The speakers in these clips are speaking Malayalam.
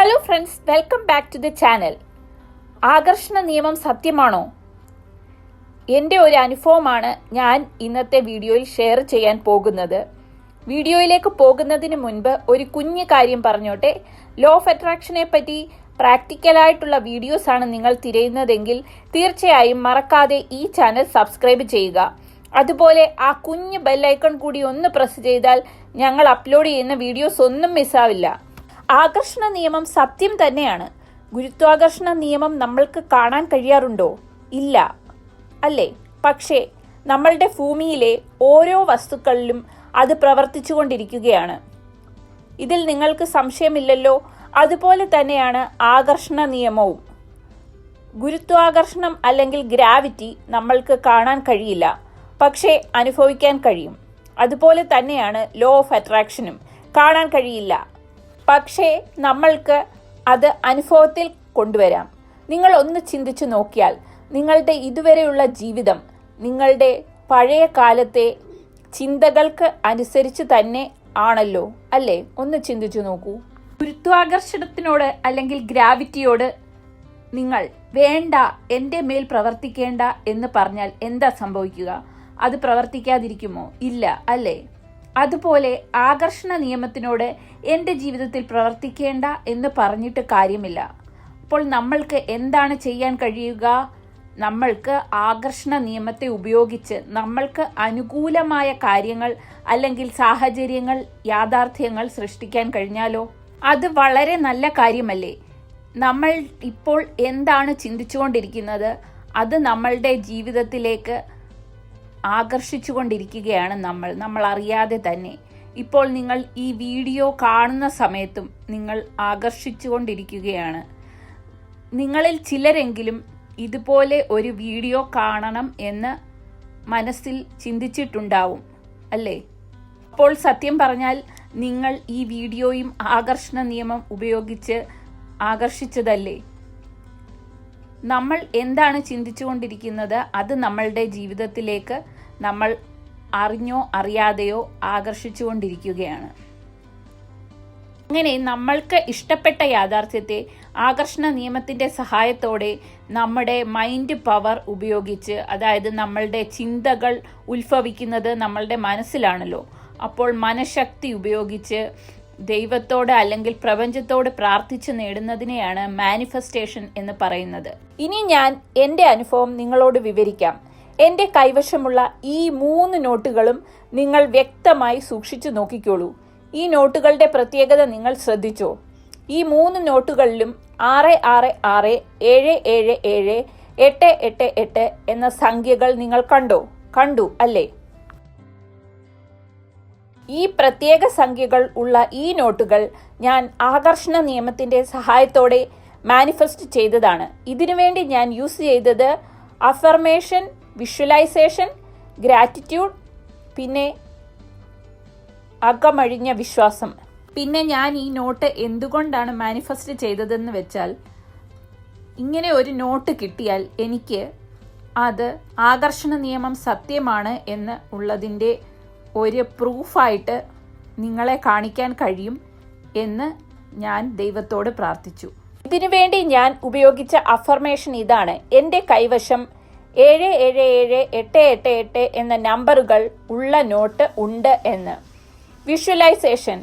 Hello friends welcome back to the channel ആകർഷണ നിയമം സത്യമാണോ? എന്റെ ഒരു അനുഭവമാണ് ഞാൻ ഇന്നത്തെ വീഡിയോയിൽ ഷെയർ ചെയ്യാൻ പോകുന്നത്. വീഡിയോയിലേക്ക് പോകുന്നതിന് മുൻപ് ഒരു കുഞ്ഞു കാര്യം പറഞ്ഞോട്ടെ. ലോ ഓഫ് അട്രാക്ഷനെ പറ്റി പ്രാക്ടിക്കലായിട്ടുള്ള വീഡിയോസ് ആണ് നിങ്ങൾ തിരയുന്നതെങ്കിൽ തീർച്ചയായും മറക്കാതെ ഈ ചാനൽ സബ്സ്ക്രൈബ് ചെയ്യുക. അതുപോലെ ആ കുഞ്ഞ് ബെല്ലൈക്കൺ കൂടി ഒന്ന് പ്രസ് ചെയ്താൽ ഞങ്ങൾ അപ്ലോഡ് ചെയ്യുന്ന വീഡിയോസ് ഒന്നും മിസ്സാവില്ല ആകർഷണ നിയമം സത്യം തന്നെയാണ്. ഗുരുത്വാകർഷണ നിയമം നമ്മൾക്ക് കാണാൻ കഴിയാറുണ്ടോ? ഇല്ല. അല്ലേ? പക്ഷേ നമ്മളുടെ ഭൂമിയിലെ ഓരോ വസ്തുക്കളിലും അത് പ്രവർത്തിച്ചുകൊണ്ടിരിക്കുകയാണ്. ഇതിൽ നിങ്ങൾക്ക് സംശയമില്ലല്ലോ? അതുപോലെ തന്നെയാണ് ആകർഷണ നിയമവും. ഗുരുത്വാകർഷണം അല്ലെങ്കിൽ ഗ്രാവിറ്റി നമ്മൾക്ക് കാണാൻ കഴിയില്ല. പക്ഷേ അനുഭവിക്കാൻ കഴിയും. അതുപോലെ തന്നെയാണ് ലോ ഓഫ് അട്രാക്ഷനും കാണാൻ കഴിയില്ല. പക്ഷേ നമ്മൾക്ക് അത് അനുഭവത്തിൽ കൊണ്ടുവരാം. നിങ്ങൾ ഒന്ന് ചിന്തിച്ചു നോക്കിയാൽ നിങ്ങളുടെ ഇതുവരെയുള്ള ജീവിതം നിങ്ങളുടെ പഴയ കാലത്തെ ചിന്തകൾക്ക് അനുസരിച്ച് തന്നെ ആണല്ലോ അല്ലേ? ഒന്ന് ചിന്തിച്ചു നോക്കൂ. ഗുരുത്വാകർഷണത്തിനോട് അല്ലെങ്കിൽ ഗ്രാവിറ്റിയോട് നിങ്ങൾ വേണ്ട എന്റെ മേൽ പ്രവർത്തിക്കേണ്ട എന്ന് പറഞ്ഞാൽ എന്താ സംഭവിക്കുക? അത് പ്രവർത്തിക്കാതിരിക്കുമോ? ഇല്ല അല്ലേ? അതുപോലെ ആകർഷണ നിയമത്തിനോട് എന്റെ ജീവിതത്തിൽ പ്രവർത്തിക്കേണ്ട എന്ന് പറഞ്ഞിട്ട് കാര്യമില്ല. അപ്പോൾ നമ്മൾക്ക് എന്താണ് ചെയ്യാൻ കഴിയുക? നമ്മൾക്ക് ആകർഷണ നിയമത്തെ ഉപയോഗിച്ച് നമ്മൾക്ക് അനുകൂലമായ കാര്യങ്ങൾ അല്ലെങ്കിൽ സാഹചര്യങ്ങൾ യാഥാർത്ഥ്യങ്ങൾ സൃഷ്ടിക്കാൻ കഴിഞ്ഞാലോ? അത് വളരെ നല്ല കാര്യമല്ലേ? നമ്മൾ ഇപ്പോൾ എന്താണ് ചിന്തിച്ചുകൊണ്ടിരിക്കുന്നത്? അത് നമ്മളുടെ ജീവിതത്തിലേക്ക് ആകർഷിച്ചുകൊണ്ടിരിക്കുകയാണ് നമ്മൾ. നമ്മൾ അറിയാതെ തന്നെ. ഇപ്പോൾ നിങ്ങൾ ഈ വീഡിയോ കാണുന്ന സമയത്തും നിങ്ങൾ ആകർഷിച്ചുകൊണ്ടിരിക്കുകയാണ്. നിങ്ങളിൽ ചിലരെങ്കിലും ഇതുപോലെ ഒരു വീഡിയോ കാണണം എന്ന് മനസ്സിൽ ചിന്തിച്ചിട്ടുണ്ടാവും അല്ലേ? അപ്പോൾ സത്യം പറഞ്ഞാൽ നിങ്ങൾ ഈ വീഡിയോയും ആകർഷണ നിയമം ഉപയോഗിച്ച് ആകർഷിച്ചതല്ലേ? നമ്മൾ എന്താണ് ചിന്തിച്ചുകൊണ്ടിരിക്കുന്നത്? അത് നമ്മളുടെ ജീവിതത്തിലേക്ക് നമ്മൾ അറിഞ്ഞോ അറിയാതെയോ ആകർഷിച്ചുകൊണ്ടിരിക്കുകയാണ്. അങ്ങനെ നമ്മൾക്ക് ഇഷ്ടപ്പെട്ട യാഥാർത്ഥ്യത്തെ ആകർഷണ നിയമത്തിന്റെ സഹായത്തോടെ നമ്മുടെ മൈൻഡ് പവർ ഉപയോഗിച്ച് അതായത് നമ്മളുടെ ചിന്തകൾ ഉത്ഭവിക്കുന്നത് നമ്മളുടെ മനസ്സിലാണല്ലോ. അപ്പോൾ മനഃശക്തി ഉപയോഗിച്ച് ദൈവത്തോട് അല്ലെങ്കിൽ പ്രപഞ്ചത്തോട് പ്രാർത്ഥിച്ച് നേടുന്നതിനെയാണ് മാനിഫെസ്റ്റേഷൻ എന്ന് പറയുന്നത്. ഇനി ഞാൻ എന്റെ അനുഭവം നിങ്ങളോട് വിവരിക്കാം. എന്റെ കൈവശമുള്ള ഈ മൂന്ന് നോട്ടുകളും നിങ്ങൾ വ്യക്തമായി സൂക്ഷിച്ചു നോക്കിക്കോളൂ. ഈ നോട്ടുകളുടെ പ്രത്യേകത നിങ്ങൾ ശ്രദ്ധിച്ചോ? ഈ മൂന്ന് നോട്ടുകളിലും ആറ് ആറ് ആറ് ഏഴ് ഏഴ് ഏഴ് എട്ട് എട്ട് എട്ട് എന്ന സംഖ്യകൾ നിങ്ങൾ കണ്ടോ? കണ്ടു അല്ലേ? ഈ പ്രത്യേക സംഖ്യകൾ ഉള്ള ഈ നോട്ടുകൾ ഞാൻ ആകർഷണ നിയമത്തിന്റെ സഹായത്തോടെ മാനിഫെസ്റ്റ് ചെയ്തതാണ്. ഇതിനുവേണ്ടി ഞാൻ യൂസ് ചെയ്തത് അഫർമേഷൻ വിഷ്വലൈസേഷൻ ഗ്രാറ്റിറ്റ്യൂഡ് പിന്നെ അകമഴിഞ്ഞ വിശ്വാസം. പിന്നെ ഞാൻ ഈ നോട്ട് എന്തുകൊണ്ടാണ് മാനിഫെസ്റ്റ് ചെയ്തതെന്ന് വെച്ചാൽ ഇങ്ങനെ ഒരു നോട്ട് കിട്ടിയാൽ എനിക്ക് അത് ആകർഷണ നിയമം സത്യമാണ് എന്ന് ഉള്ളതിന്റെ ഒരു പ്രൂഫായിട്ട് നിങ്ങളെ കാണിക്കാൻ കഴിയും എന്ന് ഞാൻ ദൈവത്തോട് പ്രാർത്ഥിച്ചു. ഇതിനു വേണ്ടി ഞാൻ ഉപയോഗിച്ച അഫർമേഷൻ ഇതാണ്. എന്റെ കൈവശം ഏഴ് ഏഴ് ഏഴ് എട്ട് എട്ട് എട്ട് എന്ന നമ്പറുകൾ ഉള്ള നോട്ട് ഉണ്ട് എന്ന്. വിഷ്വലൈസേഷൻ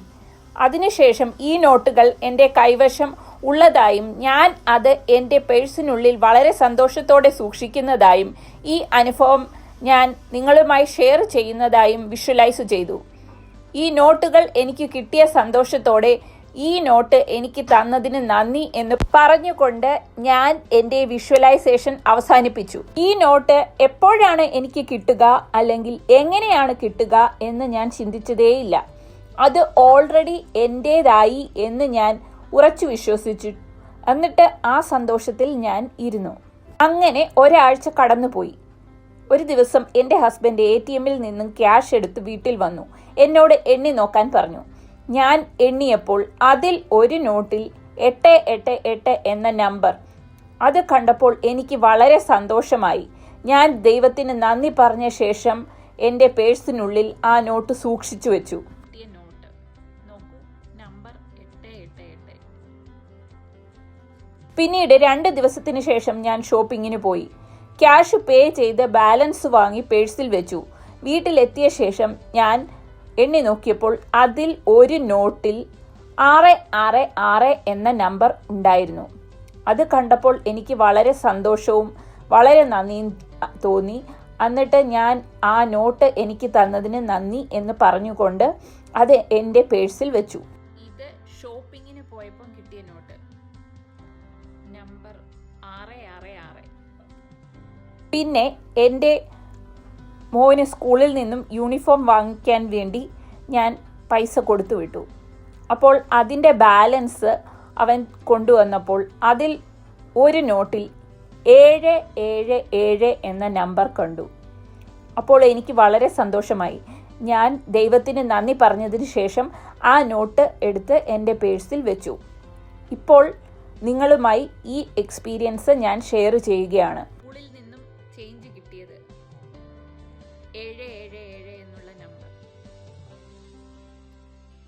അതിനുശേഷം ഈ നോട്ടുകൾ എന്റെ കൈവശം ഉള്ളതായും ഞാൻ അത് എന്റെ പേഴ്സിനുള്ളിൽ വളരെ സന്തോഷത്തോടെ സൂക്ഷിക്കുന്നതായും ഈ അനുഭവം ഞാൻ നിങ്ങളുമായി ഷെയർ ചെയ്യുന്നതായും വിഷ്വലൈസ് ചെയ്തു. ഈ നോട്ടുകൾ എനിക്ക് കിട്ടിയ സന്തോഷത്തോടെ ഈ നോട്ട് എനിക്ക് തന്നതിന് നന്ദി എന്ന് പറഞ്ഞുകൊണ്ട് ഞാൻ എന്റെ വിഷ്വലൈസേഷൻ അവസാനിപ്പിച്ചു. ഈ നോട്ട് എപ്പോഴാണ് എനിക്ക് കിട്ടുക അല്ലെങ്കിൽ എങ്ങനെയാണ് കിട്ടുക എന്ന് ഞാൻ ചിന്തിച്ചതേയില്ല. അത് ഓൾറെഡി എന്റേതായി എന്ന് ഞാൻ ഉറച്ചു വിശ്വസിച്ചു. എന്നിട്ട് ആ സന്തോഷത്തിൽ ഞാൻ ഇരുന്നു. അങ്ങനെ ഒരാഴ്ച കടന്നുപോയി. ഒരു ദിവസം എന്റെ ഹസ്ബൻഡ് എ ടി എമ്മിൽ നിന്നും ക്യാഷ് എടുത്ത് വീട്ടിൽ വന്നു. എന്നോട് എണ്ണി നോക്കാൻ പറഞ്ഞു. ഞാൻ എണ്ണിയപ്പോൾ അതിൽ ഒരു നോട്ടിൽ എട്ട് എട്ട് എട്ട് എന്ന നമ്പർ. അത് കണ്ടപ്പോൾ എനിക്ക് വളരെ സന്തോഷമായി. ഞാൻ ദൈവത്തിന് നന്ദി പറഞ്ഞ ശേഷം എന്റെ പേഴ്സിനുള്ളിൽ ആ നോട്ട് സൂക്ഷിച്ചു വെച്ചു. പിന്നീട് രണ്ട് ദിവസത്തിന് ശേഷം ഞാൻ ഷോപ്പിങ്ങിന് പോയി. ക്യാഷ് പേ ചെയ്ത് ബാലൻസ് വാങ്ങി പേഴ്സിൽ വെച്ചു. വീട്ടിലെത്തിയ ശേഷം ഞാൻ എണ്ണി നോക്കിയപ്പോൾ അതിൽ ഒരു നോട്ടിൽ ആറ് ആറ് ആറ് എന്ന നമ്പർ ഉണ്ടായിരുന്നു. അത് കണ്ടപ്പോൾ എനിക്ക് വളരെ സന്തോഷവും വളരെ നന്ദിയും തോന്നി. എന്നിട്ട് ഞാൻ ആ നോട്ട് എനിക്ക് തന്നതിന് നന്ദി എന്ന് പറഞ്ഞുകൊണ്ട് അത് എന്റെ പേഴ്സിൽ വെച്ചു. ഇത് ഷോപ്പിങ്ങിന് പോയപ്പോൾ കിട്ടിയ നോട്ട്. നമ്പർ ആറ് ആറ് പിന്നെ എന്റെ മോന് സ്കൂളിൽ നിന്നും യൂണിഫോം വാങ്ങിക്കാൻ വേണ്ടി ഞാൻ പൈസ കൊടുത്തു വിട്ടു. അപ്പോൾ അതിന്റെ ബാലൻസ് അവൻ കൊണ്ടുവന്നപ്പോൾ അതിൽ ഒരു നോട്ടിൽ ഏഴ് ഏഴ് ഏഴ് എന്ന നമ്പർ കണ്ടു. അപ്പോൾ എനിക്ക് വളരെ സന്തോഷമായി. ഞാൻ ദൈവത്തിന് നന്ദി പറഞ്ഞതിന് ശേഷം ആ നോട്ട് എടുത്ത് എന്റെ പേഴ്സിൽ വെച്ചു. ഇപ്പോൾ നിങ്ങളുമായി ഈ എക്സ്പീരിയൻസ് ഞാൻ ഷെയർ ചെയ്യുകയാണ്. ചേഞ്ച് കിട്ടിയത്. ഏഴ് ഏഴ് ഏഴ് എന്നുള്ള നമ്പർ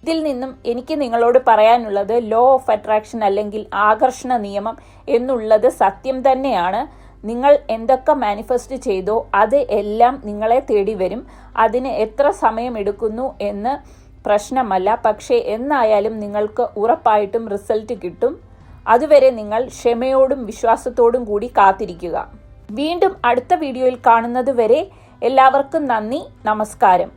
ഇതിൽ നിന്നും എനിക്ക് നിങ്ങളോട് പറയാനുള്ളത് ലോ ഓഫ് അട്രാക്ഷൻ അല്ലെങ്കിൽ ആകർഷണ നിയമം എന്നുള്ളത് സത്യം തന്നെയാണ്. നിങ്ങൾ എന്തൊക്കെ മാനിഫെസ്റ്റ് ചെയ്തോ അത് എല്ലാം നിങ്ങളെ തേടി വരും. അതിന് എത്ര സമയം എടുക്കുന്നു എന്ന് പ്രശ്നമല്ല. പക്ഷേ എന്നായാലും നിങ്ങൾക്ക് ഉറപ്പായിട്ടും റിസൾട്ട് കിട്ടും. അതുവരെ നിങ്ങൾ ക്ഷമയോടും വിശ്വാസത്തോടും കൂടി കാത്തിരിക്കുക. വീണ്ടും അടുത്ത വീഡിയോയിൽ കാണുന്നത് വരെ എല്ലാവർക്കും നന്ദി നമസ്കാരം.